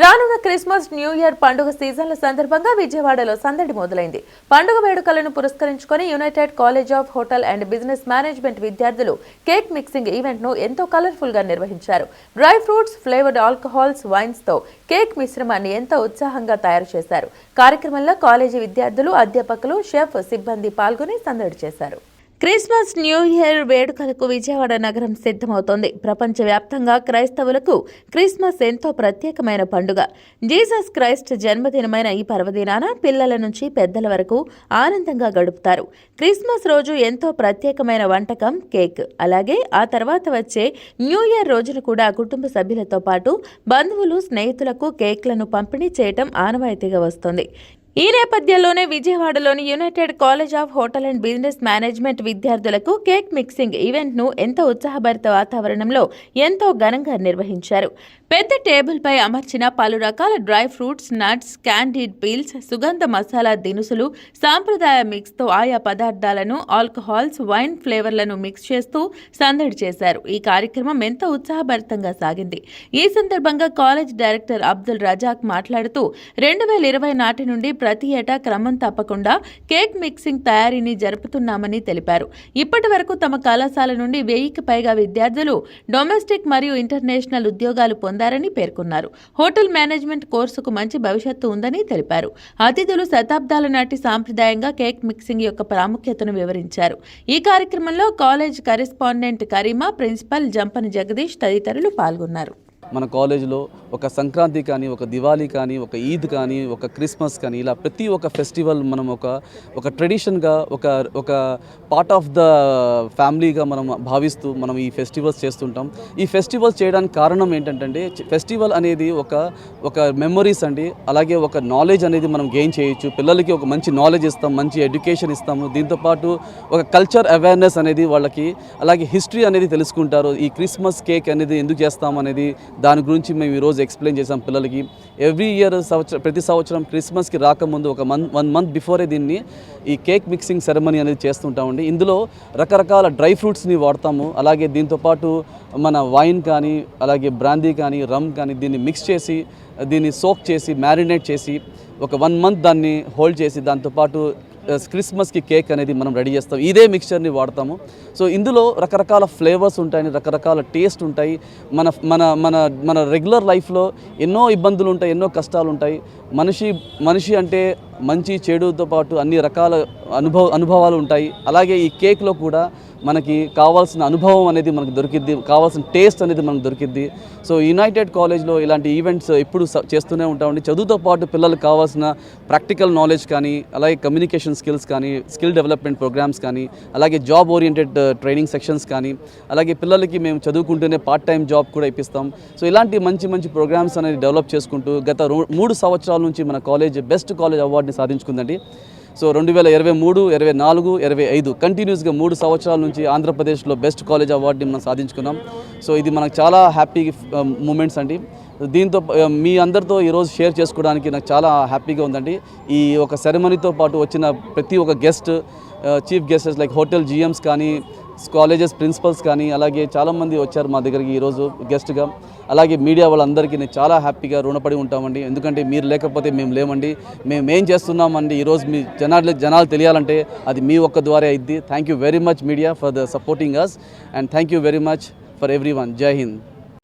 రానున్న Christmas new year పండుగ సీజన్ల సందర్భంగా విజయవాడలో సందడి మొదలైంది. పండుగ వేడుకలను పురస్కరించుకొని united college of hotel and business management విద్యార్థులు కేక్ మిక్సింగ్ ఈవెంట్ను ఎంతో కలర్ఫుల్గా నిర్వహించారు. డ్రై ఫ్రూట్స్ ఫ్లేవర్డ్ ఆల్కహాల్స్ వైన్స్తో కేక్ మిశ్రమాన్ని ఎంతో ఉత్సాహంగా తయారు చేశారు. కార్యక్రమంలో కాలేజీ విద్యార్థులు అధ్యాపకులు షెఫ్ సిబ్బంది పాల్గొని సందడి చేశారు. క్రిస్మస్ న్యూ ఇయర్ వేడుకలకు విజయవాడ నగరం సిద్ధమవుతోంది. ప్రపంచవ్యాప్తంగా క్రైస్తవులకు క్రిస్మస్ ఎంతో ప్రత్యేకమైన పండుగ. జీసస్ క్రైస్ట్ జన్మదినమైన ఈ పర్వదినాన పిల్లల నుంచి పెద్దల వరకు ఆనందంగా గడుపుతారు. క్రిస్మస్ రోజు ఎంతో ప్రత్యేకమైన వంటకం కేక్. అలాగే ఆ తర్వాత వచ్చే న్యూ ఇయర్ రోజున కూడా కుటుంబ సభ్యులతో పాటు బంధువులు స్నేహితులకు కేక్లను పంపిణీ చేయటం ఆనవాయితీగా వస్తుంది. ఈ నేపథ్యంలోనే విజయవాడలోని united college of hotel and business management విద్యార్థులకు కేక్ మిక్సింగ్ ఈవెంట్ను ఎంతో ఉత్సాహభరిత వాతావరణంలో ఎంతో ఘనంగా నిర్వహించారు. పెద్ద టేబుల్పై అమర్చిన పలు రకాల dry fruits nuts candied peels సుగంధ మసాలా దినుసులు సాంప్రదాయ మిక్స్తో ఆయా పదార్థాలను ఆల్కహాల్స్ వైన్ ఫ్లేవర్లను మిక్స్ చేస్తూ సందడి చేశారు. ఈ కార్యక్రమం ఎంతో ఉత్సాహభరితంగా సాగింది. ఈ సందర్భంగా కాలేజ్ డైరెక్టర్ అబ్దుల్ రజాక్ మాట్లాడుతూ రెండు వేల ఇరవై నాటి నుండి ప్రతి ఏటా క్రమం తప్పకుండా కేక్ మిక్సింగ్ తయారీని జరుపుతున్నామని తెలిపారు. ఇప్పటి వరకు తమ కళాశాల నుండి వెయ్యికి పైగా విద్యార్థులు డొమెస్టిక్ మరియు ఇంటర్నేషనల్ ఉద్యోగాలు పొందారని పేర్కొన్నారు. హోటల్ మేనేజ్మెంట్ కోర్సుకు మంచి భవిష్యత్తు ఉందని తెలిపారు. అతిథులు శతాబ్దాల నాటి సాంప్రదాయంగా కేక్ మిక్సింగ్ యొక్క ప్రాముఖ్యతను వివరించారు. ఈ కార్యక్రమంలో college correspondent Karima principal Jampani Jagadish తదితరులు పాల్గొన్నారు. మన కాలేజీలో ఒక సంక్రాంతి కానీ ఒక దివాళీ కానీ ఒక ఈద్ కానీ ఒక క్రిస్మస్ కానీ ఇలా ప్రతి ఒక్క ఫెస్టివల్ మనం ఒక ఒక ట్రెడిషన్గా ఒక ఒక పార్ట్ ఆఫ్ ద ఫ్యామిలీగా మనం భావిస్తూ మనం ఈ ఫెస్టివల్స్ చేస్తుంటాం. ఈ ఫెస్టివల్స్ చేయడానికి కారణం ఏంటంటే ఫెస్టివల్ అనేది ఒక ఒక మెమొరీస్ అండి. అలాగే ఒక నాలెడ్జ్ అనేది మనం గెయిన్ చేయొచ్చు. పిల్లలకి ఒక మంచి నాలెడ్జ్ ఇస్తాం మంచి ఎడ్యుకేషన్ ఇస్తాము. దీంతోపాటు ఒక కల్చర్ అవేర్నెస్ అనేది వాళ్ళకి అలాగే హిస్టరీ అనేది తెలుసుకుంటారు. ఈ క్రిస్మస్ కేక్ అనేది ఎందుకు చేస్తాం అనేది దాని గురించి మేము ఈరోజు ఎక్స్ప్లెయిన్ చేసాం పిల్లలకి. ఎవ్రీ ఇయర్ సంవత్సరం ప్రతి సంవత్సరం క్రిస్మస్కి రాకముందు ఒక మంత్ వన్ మంత్ బిఫోరే దీన్ని ఈ కేక్ మిక్సింగ్ సెరమనీ అనేది చేస్తుంటామండి. ఇందులో రకరకాల డ్రై ఫ్రూట్స్ని వాడతాము. అలాగే దీంతోపాటు మన వైన్ కానీ అలాగే బ్రాందీ కానీ రమ్ కానీ దీన్ని మిక్స్ చేసి దీన్ని సోక్ చేసి మ్యారినేట్ చేసి ఒక వన్ మంత్ దాన్ని హోల్డ్ చేసి దాంతోపాటు క్రిస్మస్కి కేక్ అనేది మనం రెడీ చేస్తాం. ఇదే మిక్చర్ని వాడతాము. సో ఇందులో రకరకాల ఫ్లేవర్స్ ఉంటాయి రకరకాల టేస్ట్ ఉంటాయి. మన మన మన మన రెగ్యులర్ లైఫ్లో ఎన్నో ఇబ్బందులు ఉంటాయి ఎన్నో కష్టాలు ఉంటాయి మనిషి మనిషి అంటే మంచి చెడుతో పాటు అన్ని రకాల అనుభవ అనుభవాలు ఉంటాయి అలాగే ఈ కేక్లో కూడా మనకి కావాల్సిన అనుభవం అనేది మనకు దొరికిద్ది కావాల్సిన టేస్ట్ అనేది మనకు దొరికిద్ది. సో యునైటెడ్ కాలేజ్లో ఇలాంటి ఈవెంట్స్ ఎప్పుడు స- చేస్తూనే ఉంటామండి. చదువుతో పాటు పిల్లలకు కావాల్సిన ప్రాక్టికల్ నాలెడ్జ్ కానీ అలాగే కమ్యూనికేషన్ స్కిల్స్ కానీ స్కిల్ డెవలప్మెంట్ ప్రోగ్రామ్స్ కానీ అలాగే జాబ్ ఓరియంటెడ్ ట్రైనింగ్ సెక్షన్స్ కానీ అలాగే పిల్లలకి మేము చదువుకుంటూనే పార్ట్ టైం జాబ్ కూడా ఇప్పిస్తాం. సో ఇలాంటి మంచి మంచి ప్రోగ్రామ్స్ అనేది డెవలప్ చేసుకుంటూ గత మూడు సంవత్సరాల నుంచి మన కాలేజ్ బెస్ట్ కాలేజ్ అవార్డుని సాధించుకుందండి. సో రెండు వేల ఇరవై మూడు ఇరవై నాలుగు ఇరవై ఐదు కంటిన్యూస్గా మూడు సంవత్సరాల నుంచి ఆంధ్రప్రదేశ్లో బెస్ట్ కాలేజ్ అవార్డుని మనం సాధించుకున్నాం. సో ఇది మనకు చాలా హ్యాపీ మూమెంట్స్ um, అండి. దీంతో మీ అందరితో ఈరోజు షేర్ చేసుకోవడానికి నాకు చాలా హ్యాపీగా ఉందండి. ఈ ఒక సెరమనీతో పాటు వచ్చిన ప్రతి ఒక్క guest chief guests like hotel GMs కానీ కాలేజెస్ ప్రిన్సిపల్స్ కానీ అలాగే చాలామంది వచ్చారు మా దగ్గరికి ఈరోజు గెస్ట్గా. అలాగే మీడియా వాళ్ళందరికీ నేను చాలా హ్యాపీగా రుణపడి ఉంటామండి. ఎందుకంటే మీరు లేకపోతే మేము లేమండి. మేము ఏం చేస్తున్నామండి? ఈరోజు మీ జనాలు జనాలు తెలియాలంటే అది మీ ఒక్క ద్వారా అయింది thank you very much media for the supporting us and thank you very much for everyone Jai Hind